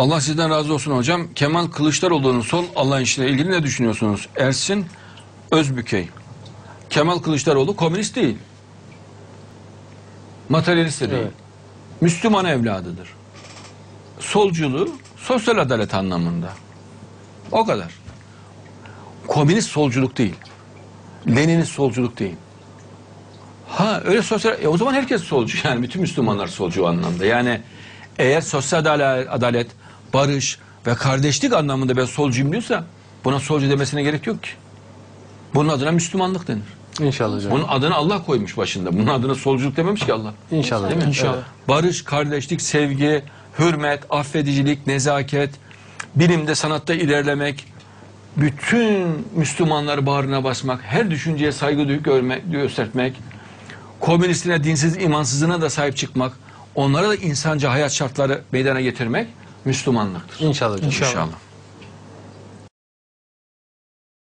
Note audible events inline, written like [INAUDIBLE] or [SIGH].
Allah sizden razı olsun hocam. Kemal Kılıçdaroğlu'nun sol Allah işine ilgili ne düşünüyorsunuz? Ersin Özbükey. Kemal Kılıçdaroğlu komünist değil. Materyalist de değil. Evet. Müslüman evladıdır. Solculuğu sosyal adalet anlamında. O kadar. Komünist solculuk değil. Leninist solculuk değil. Ha öyle sosyal e, o zaman herkes solcu [LAUGHS] yani bütün Müslümanlar solcu o anlamda. Yani eğer sosyal adale- adalet, barış ve kardeşlik anlamında ben solcuyum diyorsa buna solcu demesine gerek yok ki. Bunun adına Müslümanlık denir. İnşallah hocam. Bunun adını Allah koymuş başında. Bunun adına solculuk dememiş ki Allah. İnşallah. Değil mi? İnşallah. Barış, kardeşlik, sevgi, hürmet, affedicilik, nezaket, bilimde, sanatta ilerlemek, bütün Müslümanları bağrına basmak, her düşünceye saygı duyu- görmek, göstermek, komünistine, dinsiz, imansızına da sahip çıkmak, onlara da insanca hayat şartları meydana getirmek Müslümanlıktır. İnşallah hocam. İnşallah.